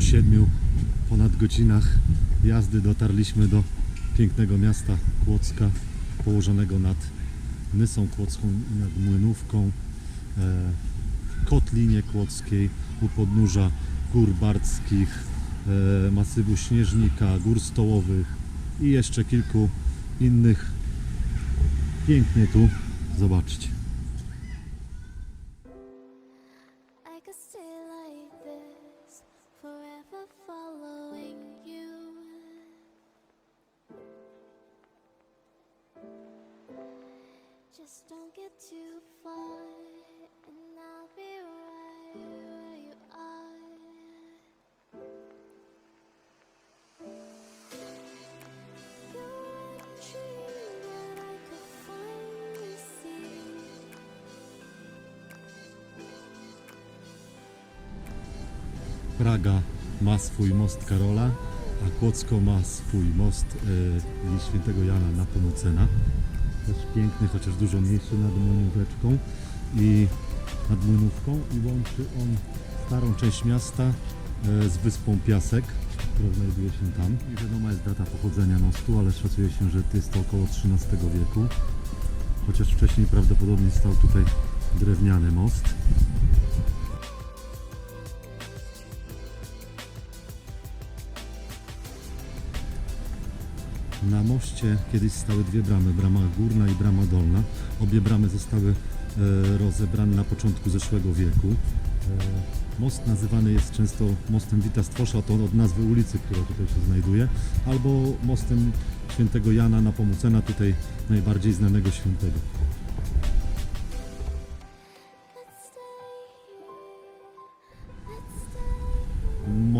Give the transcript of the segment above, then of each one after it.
po siedmiu ponad godzinach jazdy dotarliśmy do pięknego miasta Kłodzka, położonego nad Nysą Kłodzką i nad Młynówką, e, Kotlinie Kłodzkiej, u podnóża gór bardzkich, e, masywu Śnieżnika, gór stołowych i jeszcze kilku innych. Pięknie tu, zobaczcie. Just don't get too far, and I'll be right where you are. Praga ma swój most Karola, a Kłodzko ma swój most e, świętego Jana Napomucena. Też piękny, chociaż dużo mniejszy nad Młynóweczką i nad Młynówką i łączy on starą część miasta e, z wyspą Piasek, która znajduje się tam. Nie wiadoma jest data pochodzenia mostu, ale szacuje się, że jest to około XIII wieku. Chociaż wcześniej prawdopodobnie stał tutaj drewniany most. Na moście kiedyś stały dwie bramy, brama górna i brama dolna. Obie bramy zostały e, rozebrane na początku zeszłego wieku. E, most nazywany jest często mostem Wita Stwosza, to od nazwy ulicy, która tutaj się znajduje, albo mostem świętego Jana Napomucena, tutaj najbardziej znanego świętego.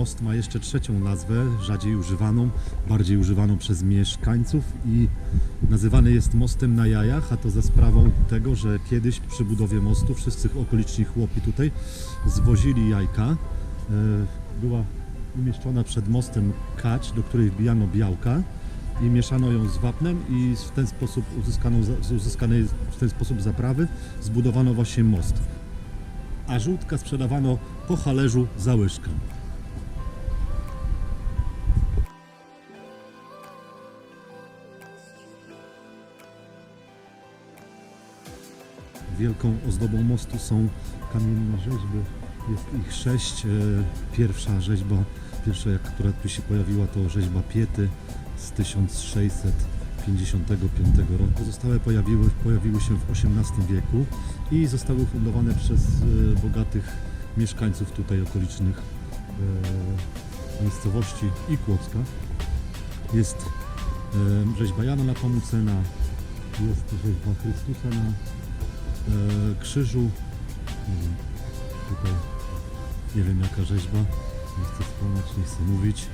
Most ma jeszcze trzecią nazwę, rzadziej używaną, bardziej używaną przez mieszkańców i nazywany jest mostem na jajach, a to za sprawą tego, że kiedyś przy budowie mostu wszyscy okoliczni chłopi tutaj zwozili jajka. E, Była umieszczona przed mostem kać, do której wbijano białka i mieszano ją z wapnem i w ten sposób uzyskano, w ten sposób zaprawy zbudowano właśnie most. A żółtka sprzedawano po halerzu za łyżkę. Wielką ozdobą mostu są kamienne rzeźby. Jest ich sześć. E, Pierwsza rzeźba, pierwsza jak- która tu się pojawiła to rzeźba Piety z 1655 roku. Pozostałe pojawiły, pojawiły się w XVIII wieku i zostały fundowane przez e, bogatych mieszkańców tutaj okolicznych e, miejscowości i Kłodzka. Jest rzeźba Jana Napomucena, jest rzeźba Chrystusa na krzyżu. Nie wiem, tutaj nie wiem jaka rzeźba, nie chcę wspomnieć, nie chcę mówić.